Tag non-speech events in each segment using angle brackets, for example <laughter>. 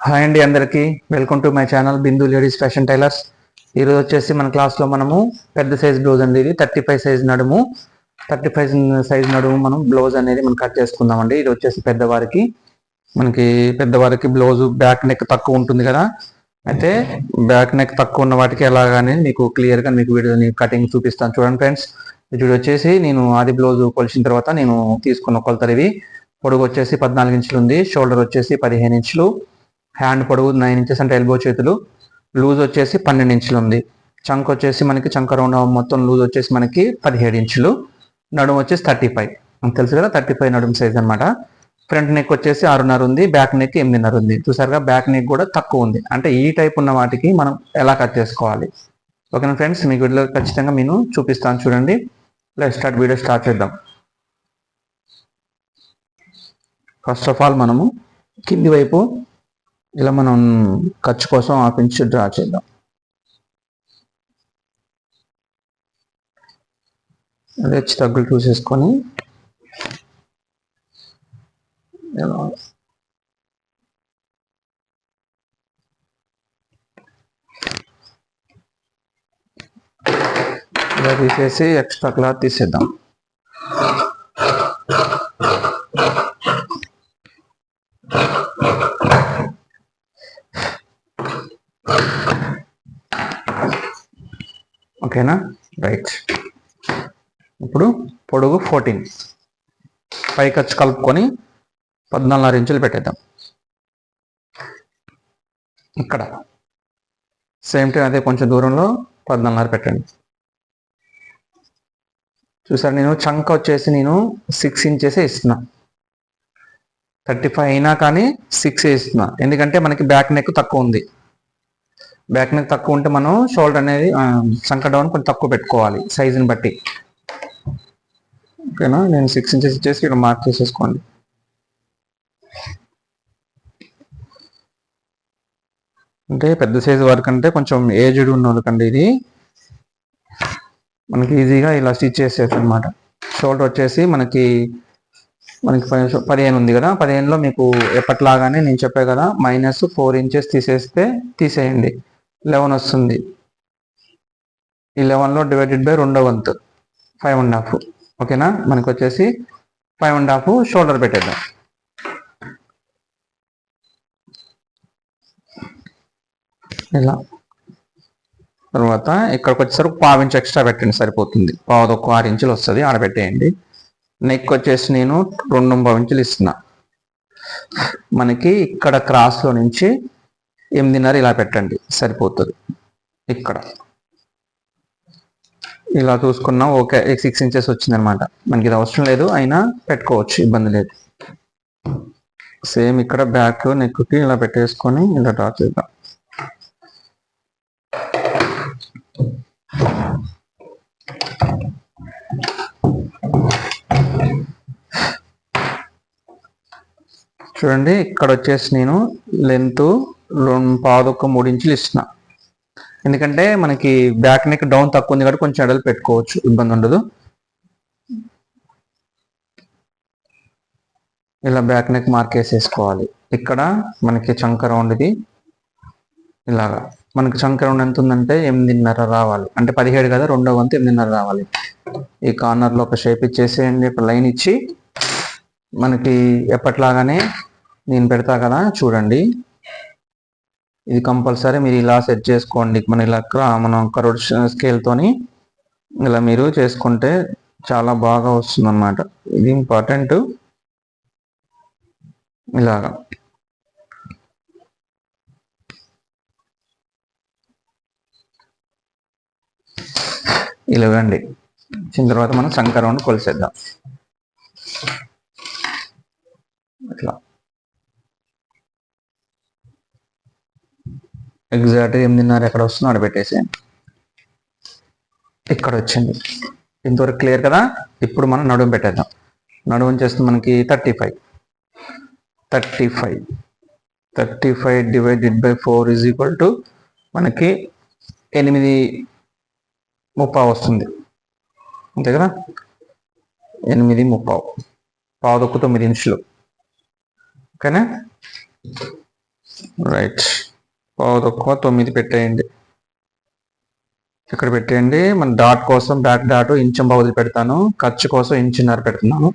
Hi అండి అందరికీ. Welcome to my channel Bindu ladies fashion tailors ఈరోజు వచ్చేసి మన క్లాస్లో మనము పెద్ద సైజ్ బ్లౌజ్ అండి ఇది. థర్టీ ఫైవ్ సైజ్ నడుము. థర్టీ ఫైవ్ సైజ్ నడుము మనం బ్లౌజ్ అనేది మనం కట్ చేసుకుందామండి. ఇది వచ్చేసి పెద్దవారికి. మనకి పెద్దవారికి బ్లౌజ్ బ్యాక్ నెక్ తక్కువ ఉంటుంది కదా. అయితే బ్యాక్ నెక్ తక్కువ ఉన్న వాటికి ఎలాగానే మీకు క్లియర్గా మీకు వీడియోని కటింగ్ చూపిస్తాను. చూడండి ఫ్రెండ్స్ ఇది వచ్చేసి నేను ఆది బ్లౌజ్ కొలిచిన తర్వాత నేను తీసుకున్న కొలతలు ఇవి. పొడుగు వచ్చేసి పద్నాలుగు ఇంచులు ఉంది. షోల్డర్ వచ్చేసి పదిహేను ఇంచులు. హ్యాండ్ పొడవు నైన్ ఇంచెస్ అంటే ఎల్బో చేతులు. లూజ్ వచ్చేసి పన్నెండు ఇంచులు ఉంది. చంక్ వచ్చేసి మనకి చంక రౌండ్ మొత్తం లూజ్ వచ్చేసి మనకి పదిహేడు ఇంచులు. నడుము వచ్చేసి థర్టీ ఫైవ్. తెలుసు కదా థర్టీ ఫైవ్ నడుము సైజ్ అనమాట ఫ్రంట్ నెక్ వచ్చేసి ఆరున్నర ఉంది. బ్యాక్ నెక్ ఎనిమిదిన్నర ఉంది. చూసారుగా బ్యాక్ నెక్ కూడా తక్కువ ఉంది. అంటే ఈ టైప్ ఉన్న వాటికి మనం ఎలా కట్ చేసుకోవాలి? ఓకేనా ఫ్రెండ్స్ మీకు వీడియో ఖచ్చితంగా నేను చూపిస్తాను చూడండి. లెట్ స్టార్ట్ వీడియో స్టార్ట్ చేద్దాం. ఫస్ట్ ఆఫ్ ఆల్ మనము కింది వైపు ఇలా మనం ఖర్చు కోసం హాఫ్ ఇంచ్ డ్రా చేద్దాం. అదే హెచ్చు తగ్గులు చూసేసుకొని ఇలా తీసేసి ఎక్స్ట్రా క్లాత్ తీసేద్దాం. ఓకేనా? రైట్. ఇప్పుడు పొడుగు ఫోర్టీన్. పైకచ్చు కలుపుకొని పద్నాలుగున్నర ఇంచులు పెట్టేద్దాం. ఇక్కడ. సేమ్ టైం అదే కొంచెం దూరంలో పద్నాలుగున్నర పెట్టండి. చూసారు నేను చంక వచ్చేసి నేను సిక్స్ ఇంచెస్ ఇస్తున్నా. థర్టీ ఫైవ్ అయినా కానీ సిక్స్ ఇస్తున్నా. ఎందుకంటే మనకి బ్యాక్ నెక్ తక్కువ ఉంది. బ్యాక్ నెక్ తక్కువ ఉంటే మనం షోల్డర్ అనేది చంక డౌన్ కొంచెం తక్కువ పెట్టుకోవాలి సైజుని బట్టి. ఓకేనా నేను సిక్స్ ఇంచెస్ ఇచ్చేసి ఇక్కడ మార్క్ చేసేసుకోండి. అంటే పెద్ద సైజు వరకు అంటే కొంచెం ఏజ్డ్ ఉన్న వాళ్ళకండి ఇది. మనకి ఈజీగా ఇలా స్టిచ్ చేసేది అనమాట షోల్డర్ వచ్చేసి మనకి మనకి పదిహేను ఉంది కదా? పదిహేనులో మీకు ఎప్పట్లాగానే నేను చెప్పే కదా మైనస్ ఫోర్ ఇంచెస్ తీసేస్తే తీసేయండి. లెవెన్ వస్తుంది. ఈ లెవెన్లో డివైడెడ్ బై రెండో వంత్. ఫైవ్ అండ్ హాఫ్ ఓకేనా మనకు వచ్చేసి ఫైవ్ అండ్ హాఫ్ షోల్డర్ పెట్టేద్దాం. ఇలా. తర్వాత ఇక్కడికి వచ్చేసరికి పావు ఇంచు ఎక్స్ట్రా పెట్టండి సరిపోతుంది. పావు ఒక ఆరు ఇంచులు వస్తుంది ఆడ పెట్టేయండి నెక్ వచ్చేసి నేను రెండు పావు ఇంచులు ఇస్తున్నా. మనకి ఇక్కడ క్రాస్లో నుంచి ఎనిమిదిన్నర ఇలా పెట్టండి సరిపోతుంది. ఇక్కడ. ఇలా చూసుకున్నా ఓకే సిక్స్ ఇంచెస్ వచ్చింది అనమాట మనకి ఇది అవసరం లేదు అయినా పెట్టుకోవచ్చు ఇబ్బంది లేదు. సేమ్ ఇక్కడ బ్యాక్ నెక్కి ఇలా పెట్టేసుకొని ఇలా డ్రా చేద్దాం. చూడండి ఇక్కడ వచ్చేసి నేను లెంత్ రెండు పాదొక్క మూడు ఇంచులు ఇచ్చిన ఎందుకంటే మనకి బ్యాక్ నెక్ డౌన్ తక్కువ ఉంది కాబట్టి కొంచెం ఎడలు పెట్టుకోవచ్చు ఇబ్బంది ఉండదు. ఇలా బ్యాక్ నెక్ మార్క్ వేసేసుకోవాలి. ఇక్కడ మనకి చంక రౌండ్ది ఇలాగా. మనకి చంక ఎంత ఉందంటే ఎనిమిదిన్నర రావాలి. అంటే పదిహేడు కదా రెండో వంతు ఎనిమిదిన్నర రావాలి. ఈ కార్నర్లో ఒక షేప్ ఇచ్చేసేయండి ఒక లైన్ ఇచ్చి మనకి ఎప్పట్లాగానే నేను పెడతా కదా చూడండి. ఇది కంపల్సరీ మీరు ఇలా సెట్ చేసుకోండి. మన ఇలా మనం కరోడ్ స్కేల్తోని ఇలా మీరు చేసుకుంటే చాలా బాగా వస్తుంది అనమాట ఇది ఇంపార్టెంట్. ఇలాగా. ఇలా ఇవ్వండి వచ్చిన తర్వాత మనం సంకరౌండ్ కొలిసేద్దాం. ఇట్లా. ఎగ్జాక్ట్ ఎనిమిదిన్నర ఎక్కడ వస్తుందో ఆడ ఇక్కడ వచ్చింది. ఇంతవరకు క్లియర్ కదా? ఇప్పుడు మనం నడుము పెట్టేద్దాం. నడుము చేస్తుంది మనకి thirty five thirty five thirty five divided by four is equal to మనకి ఎనిమిది ముప్పా వస్తుంది. అంతే కదా? ఎనిమిది ముప్పావు. పావుదొక్కు తొమ్మిది ఇంచులు. ఓకేనా? రైట్. పావుదొక్కు తొమ్మిది పెట్టేయండి. ఇక్కడ పెట్టేయండి. మన డాట్ కోసం బ్యాక్ డాట్ ఇంచం వదిలి పెడతాను ఖర్చు కోసం ఇంచున్నర పెడుతున్నాను.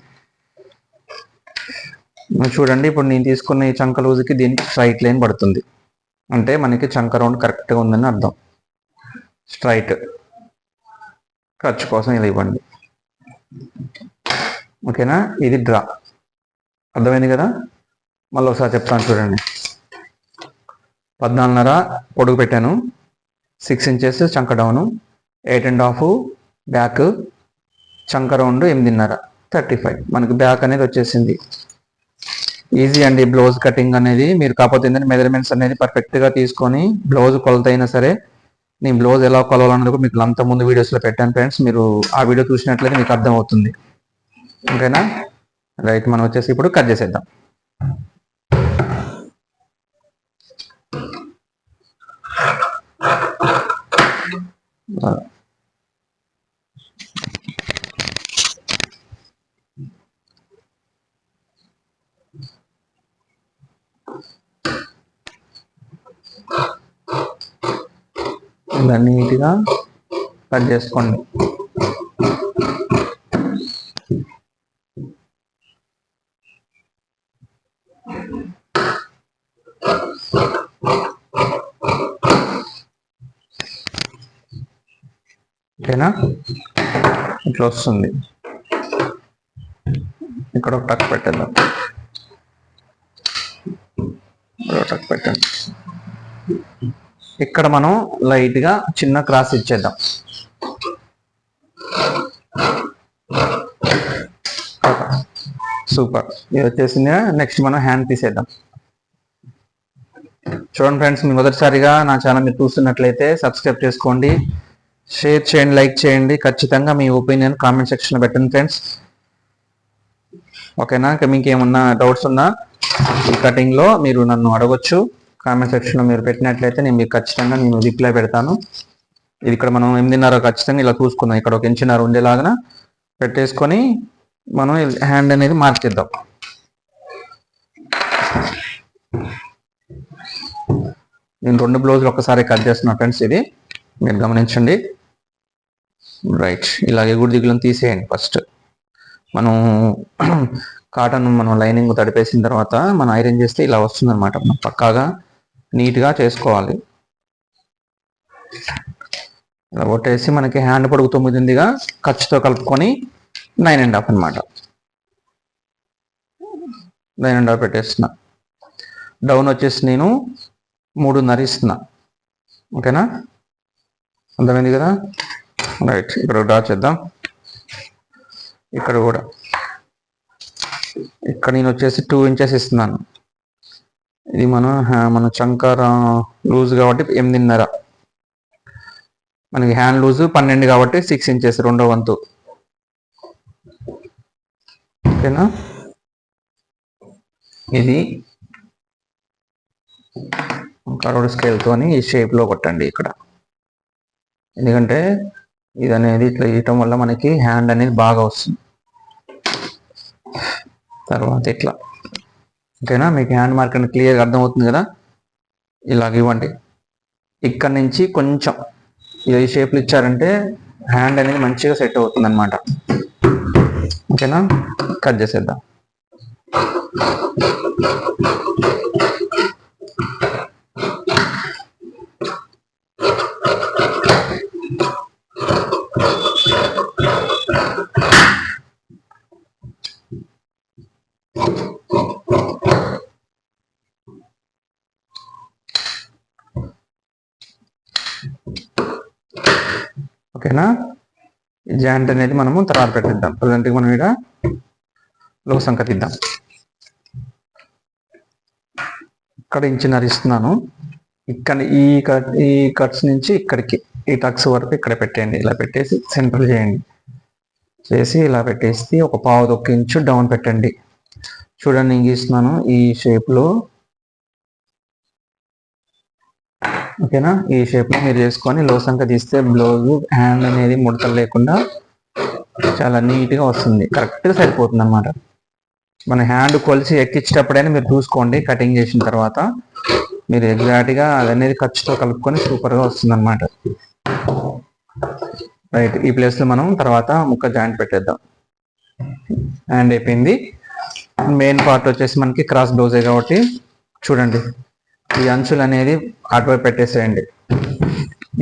చూడండి ఇప్పుడు నేను తీసుకున్న ఈ చంక లూజుకి దీనికి స్ట్రైట్ లైన్ పడుతుంది. అంటే మనకి చంక రౌండ్ కరెక్ట్గా ఉందని అర్థం. స్ట్రైట్. ఖర్చు కోసం ఇలా ఇవ్వండి. ఓకేనా? ఇది డ్రా. అర్థమైంది కదా? మళ్ళీ ఒకసారి చెప్తాను చూడండి. పద్నాలుగున్నర పొడుగు పెట్టాను. సిక్స్ ఇంచెస్ చంక down eight and half back చంక రౌండ్ ఎనిమిదిన్నర థర్టీ ఫైవ్ మనకి బ్యాక్ అనేది వచ్చేసింది. ఈజీ అండి బ్లౌజ్ కటింగ్ అనేది. మీరు కాకపోతే ఏంటంటే మెజర్మెంట్స్ అనేది పర్ఫెక్ట్గా తీసుకొని బ్లౌజ్ కొలత అయినా సరే నేను బ్లౌజ్ ఎలా కొలవాలన్నది కూడా మీకు అంత ముందు వీడియోస్లో పెట్టాను ఫ్రెండ్స్ మీరు ఆ వీడియో చూసినట్లయితే మీకు అర్థం అవుతుంది ఓకేనా? రైట్ మనం వచ్చేసి ఇప్పుడు కట్ చేసేద్దాం. ఇలా నీట్గా కట్ చేసుకోండి. ఓకేనా? ఇట్లా వస్తుంది. ఇక్కడ ఒక టక్ పెట్టేద్దాం ఇక్కడ ఒక టక్ పెట్టండి ఇక్కడ మనం లైట్గా చిన్న క్రాస్ ఇచ్చేద్దాం. సూపర్. ఇది వచ్చేసింది. నెక్స్ట్ మనం హ్యాండ్ తీసేద్దాం. చూడండి ఫ్రెండ్స్ మీ మొదటిసారిగా నా ఛానల్ మీరు చూస్తున్నట్లయితే సబ్స్క్రైబ్ చేసుకోండి. షేర్ చేయండి లైక్ చేయండి. ఖచ్చితంగా మీ ఒపీనియన్ కామెంట్ సెక్షన్లో పెట్టండి ఫ్రెండ్స్ ఓకేనా ఇంకా మీకు ఏమన్నా డౌట్స్ ఉన్నా ఈ కటింగ్లో మీరు నన్ను అడగొచ్చు. కామెంట్ సెక్షన్లో మీరు పెట్టినట్లయితే నేను మీకు ఖచ్చితంగా నేను రిప్లై పెడతాను. ఇది ఇక్కడ మనం ఎనిమిదిన్నర ఖచ్చితంగా ఇలా చూసుకుందాం ఇక్కడ ఒక ఇంచున్నర ఉండేలాగా పెట్టేసుకొని మనం హ్యాండ్ అనేది మార్చేద్దాం నేను రెండు బ్లౌజులు ఒక్కసారి కట్ చేస్తున్నా ఫ్రెండ్స్ ఇది. మీరు గమనించండి. రైట్ ఇలాగే గుడి దిగులను తీసేయండి ఫస్ట్ మనం <clears throat> కాటన్ మనం లైనింగ్ తడిపేసిన తర్వాత మనం ఐరన్ చేస్తే ఇలా వస్తుందన్నమాట. మనం పక్కాగా నీట్గా చేసుకోవాలి. ఇలా కొట్టేసి మనకి హ్యాండ్ పొడుగు తొమ్మిదిందిగా ఖర్చుతో కలుపుకొని నైన్ అండ్ హాఫ్ అనమాట నైన్ అండ్ హాఫ్ పెట్టేస్తున్నా. డౌన్ వచ్చేసి నేను మూడున్నర ఇస్తున్నా. ఓకేనా? అర్థమైంది కదా? రైట్ ఇక్కడ డ్రా చేద్దాం. ఇక్కడ కూడా. ఇక్కడ నేను వచ్చేసి టూ ఇంచెస్ ఇస్తున్నాను. ఇది మన మన చంకర లూజ్ కాబట్టి ఎనిమిదిన్నర. మనకి హ్యాండ్ లూజ్ పన్నెండు కాబట్టి సిక్స్ ఇంచెస్ రెండో వంతు. ఓకేనా? ఇది కరోడ్ స్కేల్తోని ఈ షేప్లో కొట్టండి ఇక్కడ. ఎందుకంటే ఇది అనేది ఇట్లా ఇవ్వటం వల్ల మనకి హ్యాండ్ అనేది బాగా వస్తుంది. తర్వాత ఇట్లా. ఓకేనా? మీకు హ్యాండ్ మార్క్ అనేది క్లియర్గా అర్థమవుతుంది కదా? ఇలాగ ఇవ్వండి. ఇక్కడ నుంచి కొంచెం ఈ షేప్లు ఇచ్చారంటే హ్యాండ్ అనేది మంచిగా సెట్ అవుతుంది అనమాట ఓకేనా? కట్ చేసేద్దాం. ఓకేనా? ఈ జాయింట్ అనేది మనము తర్వాత పెట్టిద్దాం. ప్రజెంట్గా మనం ఇక్కడ లో సంఖ్య తీద్దాం ఇక్కడ ఇంచున్నర ఇస్తున్నాను. ఇక్కడ ఈ కట్ ఈ కట్స్ నుంచి ఇక్కడికి ఈ టక్స్ వరకు ఇక్కడ పెట్టేయండి. ఇలా పెట్టేసి సెంటర్ చేయండి. చేసి ఇలా పెట్టేసి ఒక పావు ఒక ఇంచు డౌన్ పెట్టండి. చూడండి నేను గీస్తున్నాను ఈ షేప్లో ఓకేనా? ఈ షేప్లో మీరు చేసుకొని లో సంఖ్య తీస్తే బ్లౌజ్ హ్యాండ్ అనేది ముడతలు లేకుండా చాలా నీట్గా వస్తుంది. కరెక్ట్గా సరిపోతుంది అనమాట మన హ్యాండ్ కొలిసి ఎక్కించేటప్పుడైనా మీరు చూసుకోండి కటింగ్ చేసిన తర్వాత. మీరు ఎగ్జాక్ట్గా అదనేది ఖర్చుతో కలుపుకొని సూపర్గా వస్తుంది అనమాట రైట్ ఈ ప్లేస్లో మనం తర్వాత ముక్క జాయింట్ పెట్టేద్దాం. హ్యాండ్ అయిపోయింది. మెయిన్ పార్ట్ వచ్చేసి మనకి క్రాస్ బ్లౌజే కాబట్టి చూడండి. ఈ అంచులు అనేది అటువైపు పెట్టేసేయండి.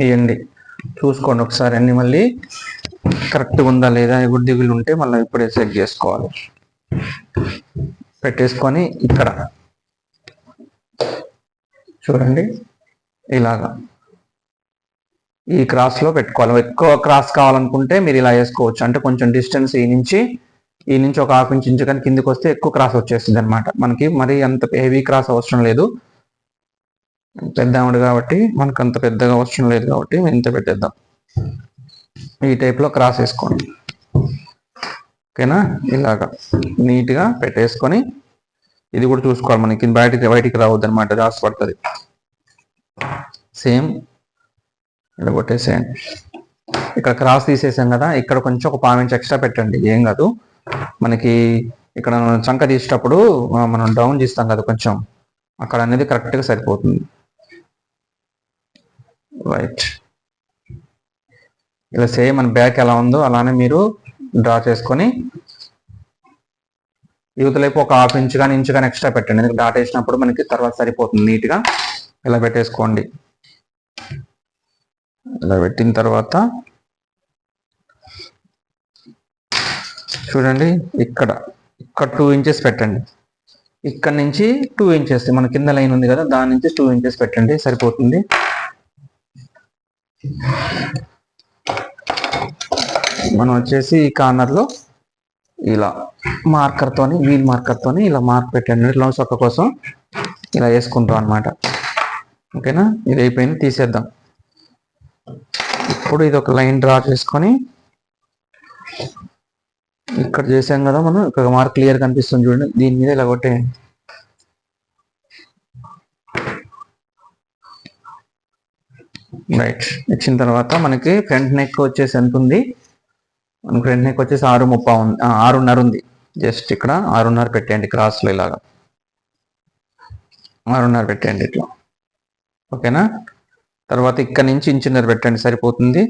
ఇవ్వండి చూసుకోండి ఒకసారి అన్ని మళ్ళీ కరెక్ట్గా ఉందా లేదా ఎగుడు దిగులు ఉంటే మళ్ళీ ఇప్పుడే చెక్ చేసుకోవాలి. పెట్టేసుకొని ఇక్కడ. చూడండి. ఇలాగా. ఈ క్రాస్లో పెట్టుకోవాలి. ఎక్కువ క్రాస్ కావాలనుకుంటే మీరు ఇలా వేసుకోవచ్చు. అంటే కొంచెం డిస్టెన్స్ ఈ నుంచి ఈ నుంచి ఒక హాఫ్ ఇంచ్ ఇంచు కానీ కిందికి వస్తే ఎక్కువ క్రాస్ వచ్చేస్తుంది అనమాట మనకి మరి అంత హెవీ క్రాస్ అవసరం లేదు. పెద్ద ఆవిడ కాబట్టి మనకు అంత పెద్దగా అవసరం లేదు కాబట్టి ఇంత పెట్టేద్దాం. ఈ టైప్లో క్రాస్ వేసుకోండి ఓకేనా? ఇలాగా నీట్గా పెట్టేసుకొని ఇది కూడా చూసుకోవాలి మనకి. బయటికి బయటికి రావద్దు అనమాట రాసి పడుతుంది. సేమ్ ఇలా కొట్టేసేయండి. ఇక్కడ క్రాస్ తీసేసాం కదా. ఇక్కడ కొంచెం ఒక పావు ఎక్స్ట్రా పెట్టండి. ఏం కాదు. మనకి ఇక్కడ చంక తీసేటప్పుడు మనం డౌన్ చేస్తాం కదా కొంచెం. అక్కడ అనేది కరెక్ట్గా సరిపోతుంది. రైట్ ఇలా సేమ్ మన బ్యాక్ ఎలా ఉందో అలానే మీరు డ్రా చేసుకొని యువతలైపు ఒక హాఫ్ ఇంచ్ కానీ ఇంచ్ కానీ ఎక్స్ట్రా పెట్టండి. ఎందుకంటే డాట్ వేసినప్పుడు మనకి తర్వాత సరిపోతుంది నీట్గా ఇలా పెట్టేసుకోండి. ఇలా పెట్టిన తర్వాత చూడండి ఇక్కడ ఇక్కడ టూ ఇంచెస్ పెట్టండి. ఇక్కడ నుంచి టూ ఇంచెస్ మన కింద లైన్ ఉంది కదా దాని నుంచి టూ ఇంచెస్ పెట్టండి. సరిపోతుంది. మనం వచ్చేసి ఈ కార్నర్లో ఇలా మార్కర్తోని వీల్ మార్కర్తోని ఇలా మార్క్ పెట్టండి ఇట్లా చొక్క కోసం ఇలా వేసుకుంటాం అన్నమాట. ఓకేనా ఇది అయిపోయింది. తీసేద్దాం. ఇప్పుడు ఇది ఒక లైన్ డ్రా చేసుకొని ఇక్కడ చేసాం కదా మనం. ఇక్కడ మార్క్ క్లియర్ కనిపిస్తుంది చూడండి. దీని మీద ఇలా కొట్టేయండి. రైట్ ఇచ్చిన తర్వాత మనకి ఫ్రంట్ నెక్ వచ్చేసి ఎంత ఉంది? మనకి ఫ్రంట్ నెక్ వచ్చేసి ఆరు ముప్పా ఉంది ఆరున్నర ఉంది. జస్ట్ ఇక్కడ ఆరున్నర పెట్టేయండి క్రాస్లో ఇలాగా. ఆరున్నర పెట్టేయండి ఇట్లా. ఓకేనా? తర్వాత ఇక్కడ నుంచి ఇంచున్నర పెట్టండి సరిపోతుంది.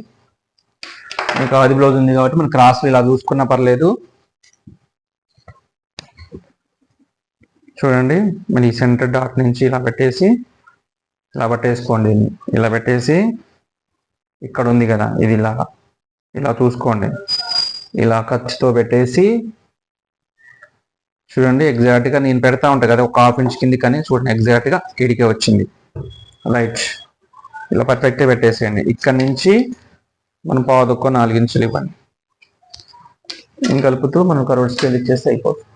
మీకు ఆది బ్లౌజ్ ఉంది కాబట్టి మనం క్రాస్లో ఇలా చూసుకున్నా పర్లేదు. చూడండి మన ఈ సెంటర్ డాట్ నుంచి ఇలా పెట్టేసి ఇలా పెట్టేసుకోండి. ఇలా పెట్టేసి ఇక్కడ ఉంది కదా ఇది ఇలాగా. ఇలా చూసుకోండి. ఇలా ఖర్చుతో పెట్టేసి చూడండి ఎగ్జాక్ట్గా నేను పెడతా ఉంటా కదా ఒక హాఫ్ ఇంచ్ కింది కానీ చూడండి ఎగ్జాక్ట్గా గా ఇడికే వచ్చింది. రైట్ ఇలా పర్ఫెక్ట్గా పెట్టేసేయండి. ఇక్కడ నుంచి మనం పావుదొక్కో నాలుగు ఇంచులు ఇవ్వండి. ఏం కలుపుతూ మనం కరోడ్ స్కేల్ ఇచ్చేస్తే అయిపోతుంది.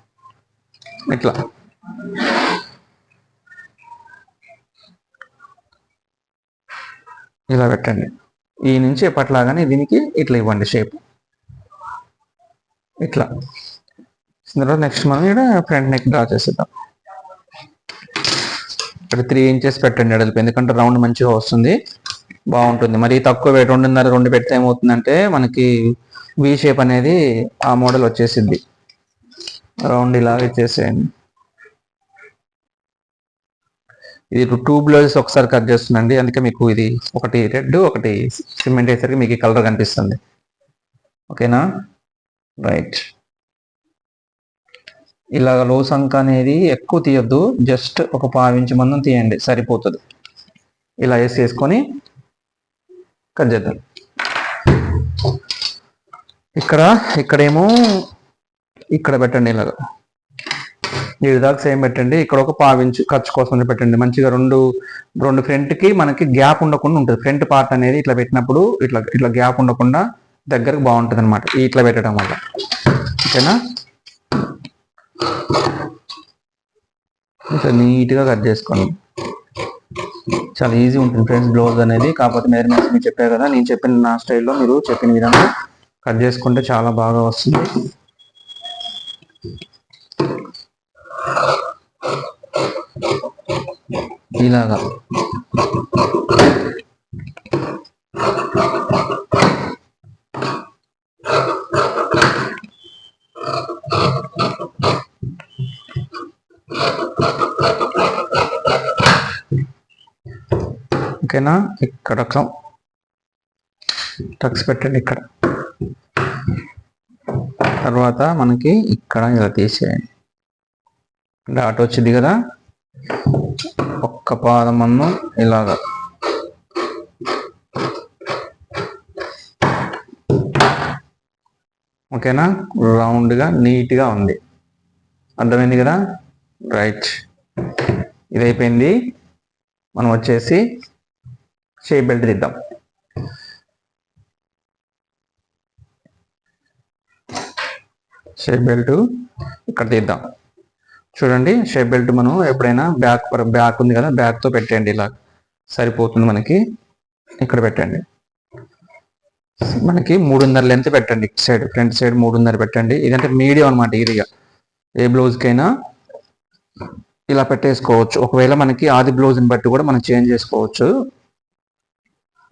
ఇట్లా. ఇలా పెట్టండి. ఈ నుంచి ఎప్పట్లాగానే దీనికి ఇట్లా ఇవ్వండి షేప్ ఇట్లా. తర్వాత నెక్స్ట్ మనం ఇక్కడ ఫ్రంట్ నెక్ డ్రా చేసేద్దాం. ఇక్కడ త్రీ ఇంచెస్ పెట్టండి ఎడల్పు ఎందుకంటే రౌండ్ మంచిగా వస్తుంది. బాగుంటుంది. మరి తక్కువ వెయిట్ రెండున్నర రెండు పెడితే ఏమవుతుందంటే మనకి వి షేప్ అనేది ఆ మోడల్ వచ్చేసింది రౌండ్ ఇలా ఇచ్చేసేయండి ఇది టూ బ్లౌజెస్ ఒకసారి కట్ చేస్తుందండి. అందుకే మీకు ఇది ఒకటి రెడ్ ఒకటి సిమెంట్ వేసరికి మీకు ఈ కలర్ కనిపిస్తుంది. ఓకేనా? రైట్ ఇలా లో సంఖ అనేది ఎక్కువ తీయొద్దు. జస్ట్ ఒక పావించి మందం తీయండి. సరిపోతుంది. ఇలా వేసేసుకొని కట్ చేద్దాం. ఇక్కడ ఇక్కడేమో ఇక్కడ పెట్టండి ఇలాగా. దాకా సేమ్ పెట్టండి. ఇక్కడ ఒక పావించు ఖర్చు కోసం పెట్టండి. మంచిగా రెండు రెండు ఫ్రంట్కి మనకి గ్యాప్ ఉండకుండా ఉంటుంది. ఫ్రంట్ పార్ట్ అనేది ఇట్లా పెట్టినప్పుడు ఇట్లా ఇట్లా గ్యాప్ ఉండకుండా దగ్గరకు బాగుంటుంది అనమాట ఇట్లా పెట్టడం వల్ల. ఓకేనా? ఇట్లా నీట్గా కట్ చేసుకోండి. చాలా ఈజీ ఉంటుంది ఫ్రెండ్స్ బ్లౌజ్ అనేది కాకపోతే మెజర్మెంట్స్ మీకు చెప్పారు కదా నేను చెప్పిన నా స్టైల్లో మీరు చెప్పిన విధంగా కట్ చేసుకుంటే చాలా బాగా వస్తుంది. ఇలాగా. ఓకేనా? ఇక్కడ ఒక టక్స్ పెట్టండి ఇక్కడ. తర్వాత మనకి ఇక్కడ ఇలా తీసేయండి. ఆటో వచ్చింది కదా? ఒక్క పాదమన్ను ఇలాగా. ఓకేనా? రౌండ్గా నీట్గా ఉంది. అర్థమైంది కదా? రైట్. ఇది అయిపోయింది మనం వచ్చేసి షేప్ బెల్ట్ తీద్దాం షేప్ బెల్ట్ ఇక్కడ తీద్దాం చూడండి షేప్ బెల్ట్ మనం ఎప్పుడైనా బ్యాక్ బ్యాక్ ఉంది కదా బ్యాక్తో పెట్టండి ఇలా. సరిపోతుంది మనకి. ఇక్కడ పెట్టండి. మనకి మూడున్నర లెంత్ పెట్టండి ఇటు సైడ్ ఫ్రంట్ సైడ్ మూడున్నర పెట్టండి. ఇదంటే మీడియం అనమాట ఈజీగా. ఏ బ్లౌజ్కైనా ఇలా పెట్టేసుకోవచ్చు. ఒకవేళ మనకి ఆది బ్లౌజ్ని బట్టి కూడా మనం చేంజ్ చేసుకోవచ్చు.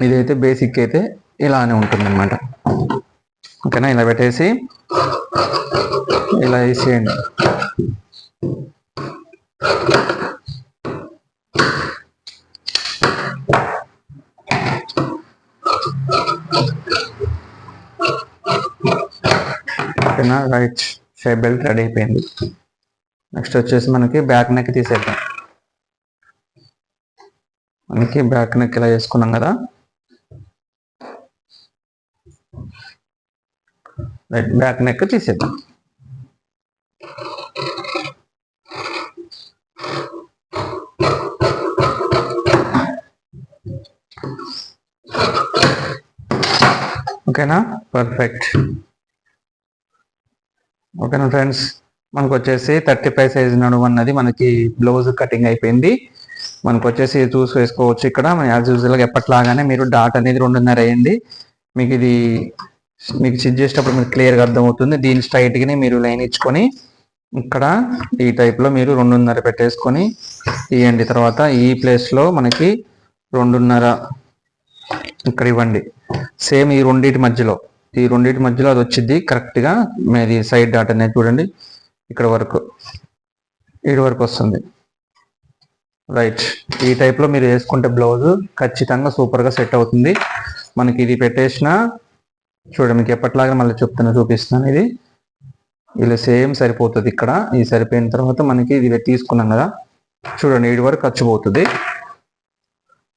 ఇదైతే బేసిక్ అయితే ఇలానే ఉంటుంది అనమాట ఓకేనా? ఇలా పెట్టేసి ఇలా వేసేయండి. ఓకేనా? రైట్. షేప్ బెల్ట్ రెడీ అయిపోయింది. నెక్స్ట్ వచ్చేసి మనకి బ్యాక్ నెక్ తీసేద్దాం. మనకి బ్యాక్ నెక్ ఇలా వేసుకున్నాం కదా? రైట్ బ్యాక్ నెక్ తీసేద్దాం. ఓకేనా? పర్ఫెక్ట్ ఓకేనా ఫ్రెండ్స్ మనకు వచ్చేసి థర్టీ ఫైవ్ సైజ్ నడుము అన్నది మనకి బ్లౌజ్ కటింగ్ అయిపోయింది. మనకు వచ్చేసి చూసి వేసుకోవచ్చు ఇక్కడ. యాజ్ యూజువల్గా ఎప్పట్లాగానే మీరు డాట్ అనేది రెండున్నర అయ్యింది. మీకు ఇది మీకు స్టిచ్ చేసేటప్పుడు మీకు క్లియర్గా అర్థమవుతుంది. దీని స్ట్రైట్గానే మీరు లైన్ ఇచ్చుకొని ఇక్కడ ఈ టైప్లో మీరు రెండున్నర పెట్టేసుకొని ఇవ్వండి తర్వాత ఈ ప్లేస్లో మనకి రెండున్నర ఇక్కడ ఇవ్వండి సేమ్ ఈ రెండింటి మధ్యలో. ఈ రెండింటి మధ్యలో అది వచ్చింది కరెక్ట్గా మీది సైడ్ డాట్ అనేది చూడండి. ఇక్కడ వరకు ఇటు వరకు వస్తుంది. రైట్ ఈ టైప్లో మీరు వేసుకుంటే బ్లౌజ్ ఖచ్చితంగా సూపర్గా సెట్ అవుతుంది. మనకి ఇది పెట్టేసిన చూడండి మీకు ఎప్పటిలాగా మళ్ళీ చెప్తున్నా చూపిస్తున్నాను ఇది. ఇలా సేమ్ సరిపోతుంది ఇక్కడ. ఇది సరిపోయిన తర్వాత మనకి ఇది తీసుకున్నాం కదా. చూడండి ఇటు వరకు ఖర్చు పోతుంది.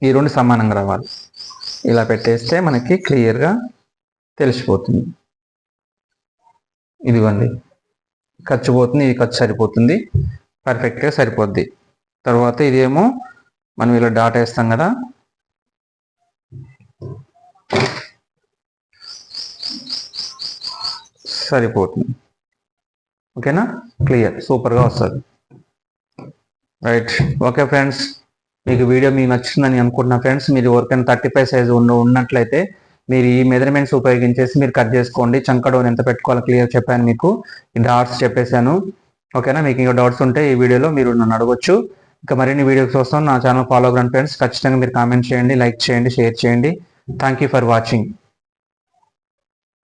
ఈ రెండు సమానంగా రావాలి. ఇలా పెట్టేస్తే మనకి క్లియర్గా తెలిసిపోతుంది. ఇదిగోండి. ఖర్చు పోతుంది ఇది ఖర్చు సరిపోతుంది. పర్ఫెక్ట్గా సరిపోద్ది. తర్వాత ఇదేమో మనం ఇలా డాట్ వేస్తాం కదా. సరిపోతుంది. ఓకేనా క్లియర్ సూపర్గా వస్తుంది. రైట్ ఓకే ఫ్రెండ్స్ మీకు వీడియో మీకు నచ్చిందని అనుకుంటున్నా ఫ్రెండ్స్. మీరు ఎవరికైనా థర్టీ ఫైవ్ సైజ్ ఉన్న ఉన్నట్లయితే మీరు ఈ మెజర్మెంట్స్ ఉపయోగించేసి మీరు కట్ చేసుకోండి. చంకడోన్ ఎంత పెట్టుకోవాలో క్లియర్ చెప్పాను మీకు. ఈ డాట్స్ చెప్పేశాను. ఓకేనా? మీకు ఇంకా డౌట్స్ ఉంటే ఈ వీడియోలో మీరు నన్ను అడగొచ్చు. ఇంకా మరిన్ని వీడియోస్ కోసం నా ఛానల్ ఫాలో అవ్వండి ఫ్రెండ్స్. ఖచ్చితంగా మీరు కామెంట్ చేయండి లైక్ చేయండి షేర్ చేయండి. Thank you for watching